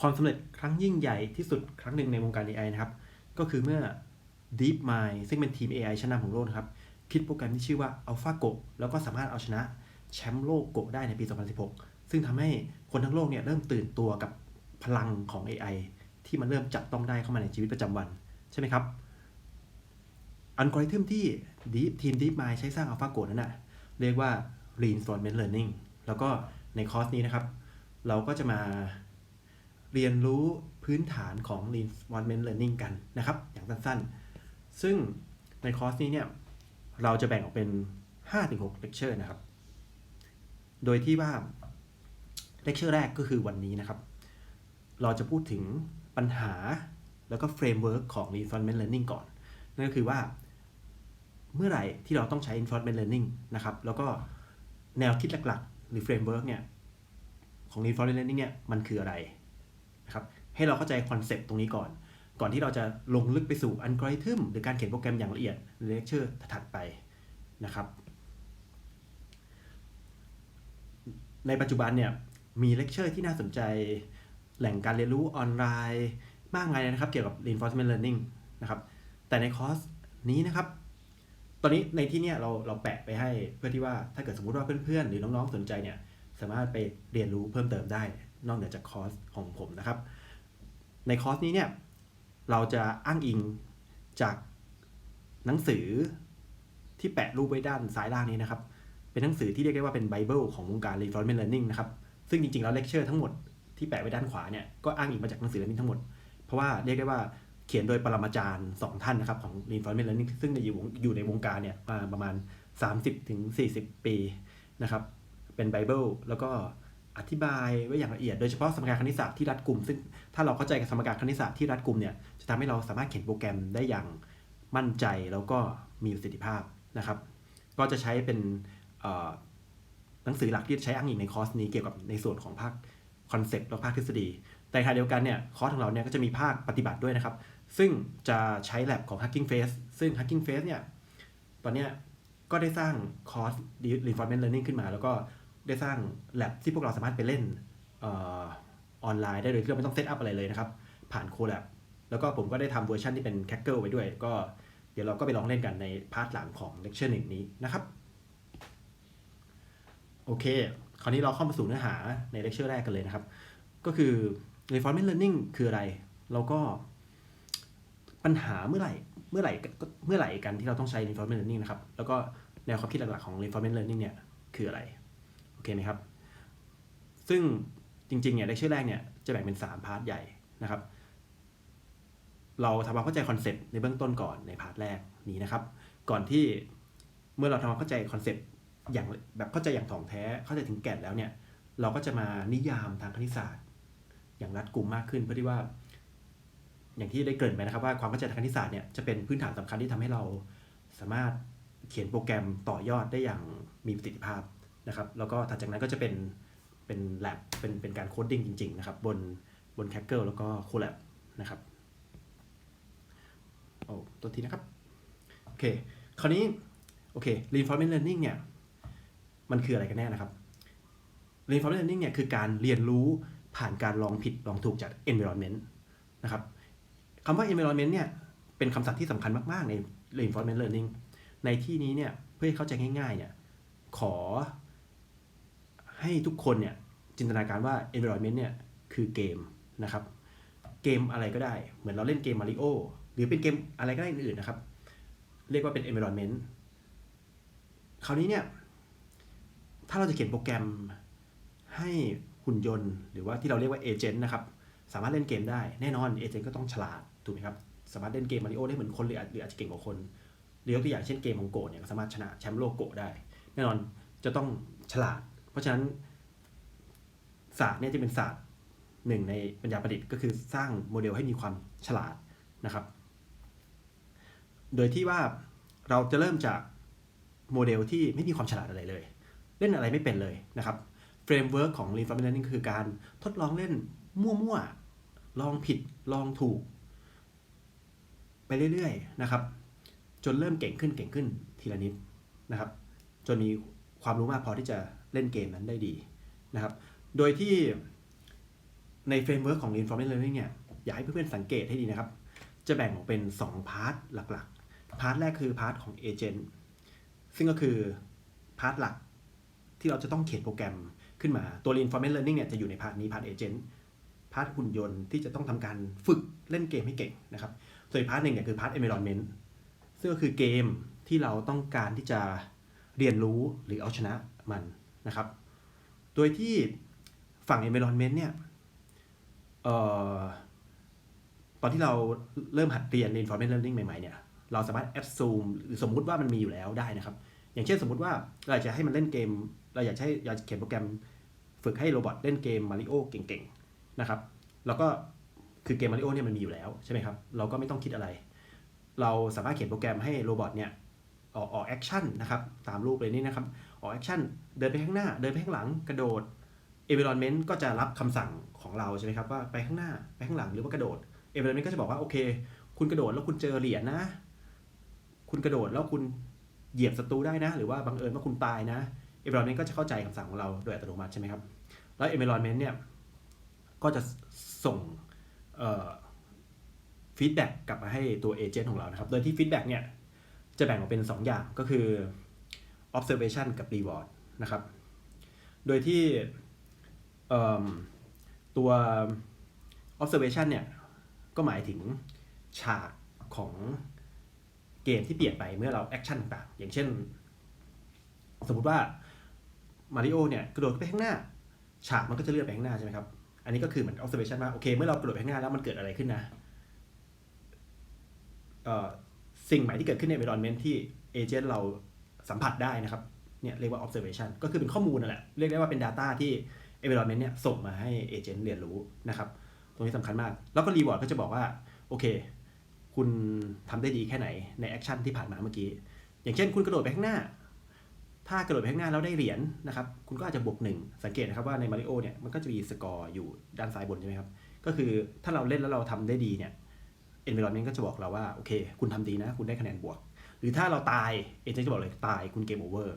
ความสำเร็จครั้งยิ่งใหญ่ที่สุดครั้งหนึ่งในวงการ AI นะครับ ก็คือเมื่อ DeepMind ซึ่งเป็นทีม AI ชั้นนำของโลกนะครับ คิดโปรแกรมที่ชื่อว่า AlphaGo แล้วก็สามารถเอาชนะแชมป์โลกโกได้ในปี 2016 ซึ่งทำให้คนทั้งโลกเนี่ยเริ่มตื่นตัวกับพลังของ AI ที่มันเริ่มจับต้องได้เข้ามาในชีวิตประจำวัน ใช่ไหมครับ อัลกอริทึมที่ Deep ทีม DeepMind ใช้สร้าง AlphaGo นั้นนะเรียกว่า Reinforcement Learning แล้วก็ในคอร์สนี้นะครับ เราก็จะมา เรียนรู้พื้นฐานของ Reinforcement Learning กันนะครับ อย่างสั้นๆ ซึ่งในคอร์สนี้เนี่ย เราจะแบ่งออกเป็น 5-6เลคเชอร์นะครับ โดยที่ว่าเลคเชอร์แรกก็คือวันนี้นะครับ เราจะพูดถึงปัญหาแล้วก็เฟรมเวิร์กของ Reinforcement Learning ก่อน นั่นก็คือว่า เมื่อไหร่ที่เราต้องใช้ Reinforcement Learning นะครับ แล้วก็แนวคิดหลักๆ หรือเฟรมเวิร์กเนี่ย ของ Reinforcement Learning เนี่ย มันคืออะไร นะครับให้เราเข้าใจคอนเซปต์ตรงนี้ก่อน ก่อนที่เราจะลงลึกไปสู่อัลกอริทึมหรือการเขียนโปรแกรมอย่างละเอียดในเลคเชอร์ถัดไปนะครับ ในปัจจุบันเนี่ยมีเลคเชอร์ที่น่าสนใจแหล่งการเรียนรู้ออนไลน์มากมายเลยนะครับเกี่ยวกับ reinforcement learning นะครับแต่ในคอร์สนี้นะครับ ตอนนี้ในที่เนี้ยเราเราแปะไปให้เพื่อที่ว่าถ้าเกิดสมมติว่าเพื่อนๆ หรือน้องๆ สนใจเนี่ยสามารถไปเรียนรู้เพิ่มเติมได้ นอกเหนือจากคอร์สของผมนะครับ ในคอร์สนี้เนี่ยเราจะอ้างอิงจากหนังสือที่แปะรูปไว้ด้านซ้ายล่างนี้นะครับ เป็นหนังสือที่เรียกได้ว่าเป็นไบเบิลของวงการ reinforcement learning นะครับ ซึ่งจริงๆ แล้วเลคเชอร์ทั้งหมดที่แปะไว้ด้านขวาเนี่ยก็อ้างอิงมาจากหนังสือเล่มนี้ทั้งหมด เพราะว่าเรียกได้ว่าเขียนโดยปรมาจารย์ 2 ท่านนะครับของ reinforcement learning ซึ่งอยู่อยู่ในวงการเนี่ยมาประมาณ 30-40ถึง40ปีนะครับ เป็นไบเบิลแล้วก็ อธิบายไว้อย่างละเอียดโดยเฉพาะสมการคณิตศาสตร์ที่รัดกลุ่มซึ่งถ้าเราเข้าใจกับสมการคณิตศาสตร์ที่รัดกลุ่มเนี่ยจะทำให้เราสามารถเขียนโปรแกรมได้อย่างมั่นใจแล้วก็มีประสิทธิภาพนะครับ ก็จะใช้เป็นหนังสือหลักที่ใช้อ้างอิงในคอร์สนี้เกี่ยวกับในส่วนของภาคคอนเซปต์และภาคทฤษฎี แต่ขณะเดียวกันเนี่ยคอร์สของเราเนี่ยก็จะมีภาคปฏิบัติด้วยนะครับ ซึ่งจะใช้ lab ของ Hacking Face ซึ่ง Hacking Face เนี่ยตอนเนี้ยก็ได้สร้างคอร์ส reinforcement learning ขึ้นมา แล้วก็ ได้สร้าง lab ที่พวกเราสามารถไปเล่นออนไลน์ได้โดยที่เราไม่ต้องเซตอัพอะไรเลยนะครับ ผ่านโค lab แล้วก็ผมก็ได้ทำเวอร์ชันที่เป็น c a c k e ไว้ด้วย ก็เดี๋ยวเราก็ไปลองเล่นกันในพาร์ทหลังของเลคเชอร์หนึ่งนี้นะครับ โอเค คราวนี้เราเข้ามาสู่เนื้อหาในเลคเชอร์แรกกันเลยนะครับ ก็คือ reinforcement learning คืออะไร แล้วก็ปัญหาเมื่อไหร่เมื่อไหร่เมื่อไหร่กันที่เราต้องใช้ reinforcement learning นะครับ แล้วก็แนวความคิดหลักๆของ reinforcement learning เนี่ยคืออะไร โอเคไหมครับ ซึ่งจริงๆเนี่ยเลคเชอร์แรกเนี่ยจะแบ่งเป็น 3 พาร์ทใหญ่นะครับ เราทำความเข้าใจคอนเซปต์ในเบื้องต้นก่อนในพาร์ทแรกนี้นะครับ ก่อนที่เมื่อเราทำความเข้าใจคอนเซปต์อย่างแบบเข้าใจอย่างถ่องแท้เข้าใจถึงแก่นแล้วเนี่ย เราก็จะมานิยามทางคณิตศาสตร์ อย่างรัดกุมมากขึ้นเพื่อที่ว่า อย่างที่ได้เกริ่นไปนะครับว่าความเข้าใจทางคณิตศาสตร์เนี่ยจะเป็นพื้นฐานสำคัญที่ทำให้เราสามารถเขียนโปรแกรมต่อยอดได้อย่างมีประสิทธิภาพ นะครับแล้วก็ถัดจากนั้นก็จะเป็นเป็นแ a บเป็นเป็นการโคดดิ้งจริงๆนะครับบนบนแค c เกิลแล้วก็โค l ล b นะครับโอ้ตัวทีนะครับโอเคคราวนี้โอเค reinforcement learning เนี่ยมันคืออะไรกันแน่นะครับ reinforcement learning เนี่ยคือการเรียนรู้ผ่านการลองผิดลองถูกจาก environment นะครับคำว่า environment เนี่ยเป็นคำศัพท์ที่สำคัญมาก ๆ ใน reinforcement learning ในที่นี้เนี่ยเพื่อให้เข้าใจง่ายๆเนี่ยขอ ให้ทุกคนเนี่ยจินตนาการว่า environment เนี่ยคือเกมนะครับ เกมอะไรก็ได้ เหมือนเราเล่นเกมมาริโอหรือเป็นเกมอะไรก็ได้อื่นๆนะครับ เรียกว่าเป็น environment คราวนี้เนี่ยถ้าเราจะเขียนโปรแกรมให้หุ่นยนต์ หรือว่าที่เราเรียกว่าเอเจนต์นะครับสามารถเล่นเกมได้แน่นอนเอเจนต์ก็ต้องฉลาดถูกไหมครับสามารถเล่นเกมมาริโอได้เหมือนคนหรืออาจจะเก่งกว่าคนหรือยกตัวอย่างเช่นเกมของโกเนี่ยสามารถชนะแชมป์โลกโกได้ แน่นอนจะต้องฉลาด ราะฉะนั้นศาสตร์เนี่ยจะเป็นศาสตร์หนึ่งในปัญญาประดิษฐ์ก็คือสร้างโมเดลให้มีความฉลาดนะครับ โดยที่ว่าเราจะเริ่มจากโมเดลที่ไม่มีความฉลาดอะไรเลย เล่นอะไรไม่เป็นเลยนะครับเฟรมเวิร์กของ reinforcement learning คือการทดลองเล่นมั่วๆ ลองผิดลองถูก ไปเรื่อยๆนะครับ จนเริ่มเก่งขึ้นเก่งขึ้นทีละนิดนะครับ จนมีความรู้มากพอที่จะ เล่นเกมนั้นได้ดีนะครับ โดยที่ในเฟรมเวิร์กของ reinforcement learning เนี่ย อยากให้เพื่อนๆสังเกตให้ดีนะครับ จะแบ่งออกเป็น 2 พาร์ทหลักๆ พาร์ทแรกคือพาร์ทของเอเจนต์ซึ่งก็คือพาร์ทหลักที่เราจะต้องเขียนโปรแกรมขึ้นมา ตัว reinforcement learning เนี่ยจะอยู่ในพาร์ทนี้พาร์ทเอเจนต์พาร์ทหุ่นยนต์ที่จะต้องทำการฝึกเล่นเกมให้เก่งนะครับ ส่วนอีพาร์ทหนึ่งเนี่ยคือพาร์ท environment ซึ่งก็คือเกมที่เราต้องการที่จะเรียนรู้หรือเอาชนะมัน นะครับ โดยที่ฝั่ง environment เนี่ยออตอนที่เราเริ่มหัดเรียน reinforcement learning ใหม่ ๆ เนี่ย เราสามารถ assume หรือสมมุติว่ามันมีอยู่แล้วได้นะครับ อย่างเช่นสมมุติว่าเราจะให้มันเล่นเกม เราอยากให้อยากเขียนโปรแกรมฝึกให้โรบอทเล่นเกมมาริโอเก่งๆ นะครับ แล้วก็คือเกมมาริโอเนี่ยมันมีอยู่แล้วใช่ไหมครับ เราก็ไม่ต้องคิดอะไร เราสามารถเขียนโปรแกรมให้โรบอทเนี่ยออกออกแอคชั่นนะครับ ตามรูปเลยนี่นะครับ ออกแอคชั่นเดินไปข้างหน้า เดินไปข้างหลังกระโดด environment ก็จะรับคำสั่งของเราใช่ไหมครับว่าไปข้างหน้าไปข้างหลังหรือว่ากระโดด environment ก็จะบอกว่าโอเค คุณกระโดดแล้วคุณเจอเหรียญนะ คุณกระโดดแล้วคุณเหยียบศัตรูได้นะ หรือว่าบังเอิญว่าคุณตายนะ environment ก็จะเข้าใจคำสั่งของเราโดยอัตโนมัติใช่ไหมครับแล้ว environment เนี่ยก็จะส่งฟีดแบ็กกลับมาให้ตัวเอเจนต์ของเรานะครับ โดยที่ฟีดแบ็กเนี่ยจะแบ่งออกเป็น 2 อย่างก็คือ observation กับ reward นะครับ โดยที่ตัว observation เนี่ย ก็หมายถึงฉากของเกมที่เปลี่ยนไปเมื่อเราแอคชั่นต่างๆอย่างเช่น สมมุติว่ามาริโอเนี่ยกระโดดไปข้างหน้า ฉากมันก็จะเลื่อนไปข้างหน้าใช่ไหมครับ อันนี้ก็คือเหมือน observation ว่าโอเค เมื่อเรากระโดดไปข้างหน้าแล้วมันเกิดอะไรขึ้นนะสิ่งใหม่ที่เกิดขึ้นใน environment ที่เอเจนต์เรา สัมผัสได้นะครับเนี่ยเรียกว่า observation ก็คือเป็นข้อมูลนั่นแหละ เรียกได้ว่าเป็น data ที่ environment เนี่ยส่งมาให้เอเจนต์เรียนรู้นะครับ ตรงนี้สำคัญมาก แล้วก็ reward ก็จะบอกว่า โอเค คุณทำได้ดีแค่ไหนในแอคชั่นที่ผ่านมาเมื่อกี้ อย่างเช่นคุณกระโดดไปข้างหน้า ถ้ากระโดดไปข้างหน้าแล้วได้เหรียญนะครับ คุณก็อาจจะบวกหนึ่งสังเกตนะครับว่าในมาริโอเนี่ยมันก็จะมีสกอร์อยู่ด้านซ้ายบนใช่ไหมครับ ก็คือถ้าเราเล่นแล้วเราทำได้ดีเนี่ย environment ก็จะบอกเราว่าโอเค คุณทำดีนะ คุณได้คะแนนบวก หรือถ้าเราตายเอเจนต์จะบอกเลยตายคุณเกมโอเวอร์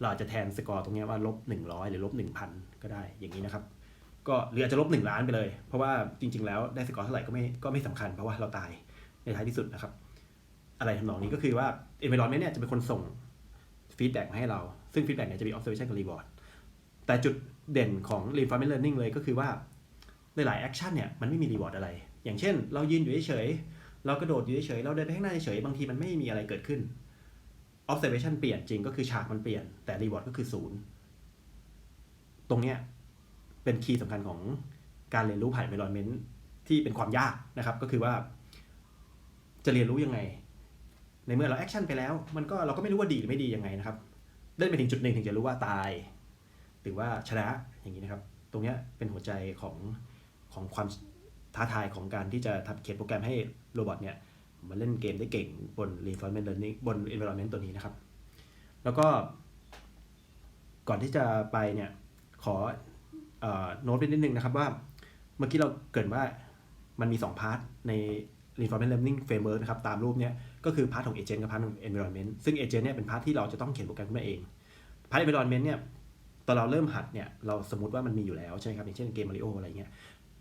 เราอาจจะแทนสกอร์ตรงนี้ว่าลบ100 หรือลบ1,000 ก็ได้อย่างนี้นะครับ ก็หรืออาจจะลบ1ล้านไปเลย เพราะว่าจริง ๆ แล้วได้สกอร์เท่าไหร่ก็ไม่ก็ไม่สำคัญเพราะว่าเราตายในท้ายที่สุดนะครับ อะไรทำนองนี้ก็คือว่า environment เนี่ยจะเป็นคนส่งฟีดแบ็กมาให้เรา ซึ่งฟีดแบ็กเนี่ยจะมี observation กับ reward แต่จุดเด่นของ reinforcement learning เลยก็คือว่าในหลายแอคชั่นเนี่ยมันไม่มี reward อะไร อย่างเช่น เรายืนอยู่เฉยๆ เรากระโดดอยู่เฉยๆเราเดินไปข้างหน้าเฉยๆบางทีมันไม่มีอะไรเกิดขึ้น observation เปลี่ยนจริงก็คือฉากมันเปลี่ยนแต่ reward ก็คือศูนย์ตรงเนี้ยเป็นคีย์สำคัญของการเรียนรู้ผ่าน environment ที่เป็นความยากนะครับ ก็คือว่า จะเรียนรู้ยังไง ในเมื่อเราแอคชั่นไปแล้ว มันก็เราก็ไม่รู้ว่าดีหรือไม่ดียังไงนะครับเล่นไปถึงจุดหนึ่งถึงจะรู้ว่าตาย หรือว่าชนะอย่างนี้นะครับ ตรงเนี้ยเป็นหัวใจของของความ ท้าทายของการที่จะทำเขียนโปรแกรมให้โรบอทเนี่ยมาเล่นเกมได้เก่งบน reinforcement learning บน environment ตัวนี้นะครับ แล้วก็ ก่อนที่จะไปเนี่ยขอโน้ตนิดนึงนะครับว่า เมื่อกี้เราเกรินว่ามันมี 2 พาร์ทใน reinforcement learning framework นะครับ ตามรูปเนี้ยก็คือพาร์ทของ agent กับพาร์ทของ environment ซึ่ง agent เนี่ยเป็นพาร์ทที่เราจะต้องเขียนโปรแกรมขึ้นมาเอง พาร์ท environment เนี่ยตอนเราเริ่มหัดเนี่ยเราสมมติว่ามันมีอยู่แล้วใช่ไหมครับอย่างเช่นเกมมาริโออะไรเงี้ย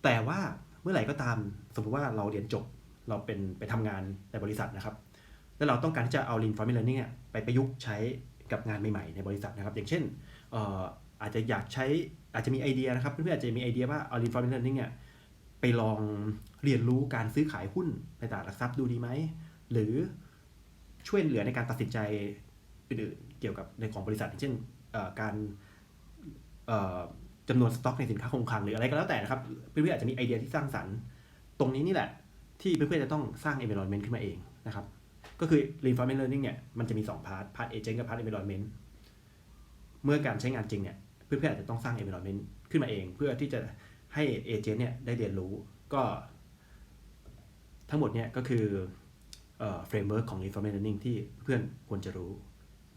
แต่ว่า มื่อไหร่ก็ตาม สมมติว่าเราเรียนจบเราเป็นไปทำงานในบริษัทนะครับ แล้วเราต้องการที่จะเอา reinforcement learning เนี่ยไปประยุกต์ใช้กับงานใหม่ๆในบริษัทนะครับ อย่างเช่นออาจจะอยากใช้อาจจะมีไอเดียนะครับเพื่อนๆอาจจะมีไอเดียว่าเอา reinforcement learning เนี่ยไปลองเรียนรู้การซื้อขายหุ้นในตลาดหลักทรัพย์ดูดีไหม หรือช่วยเหลือในการตัดสินใจอื่นๆเกี่ยวกับในของบริษัทอย่างเช่นการ จำนวนสต็อกในสินค้าคงคลังหรืออะไรก็แล้วแต่นะครับ เพื่อนๆอาจจะมีไอเดียที่สร้างสรรค์ ตรงนี้นี่แหละ ที่เพื่อนๆจะต้องสร้าง environment ขึ้นมาเองนะครับ ก็คือ reinforcement learning เนี่ยมันจะมี2พาร์ทพาร์ท agent กับพาร์ท environment เมื่อการใช้งานจริงเนี่ยเพื่อนๆอาจจะต้องสร้าง environment ขึ้นมาเอง เพื่อที่จะให้ agent เนี่ยได้เรียนรู้ก็ทั้งหมดเนี่ยก็คือ framework ของ reinforcement learning ที่เพื่อนควรจะรู้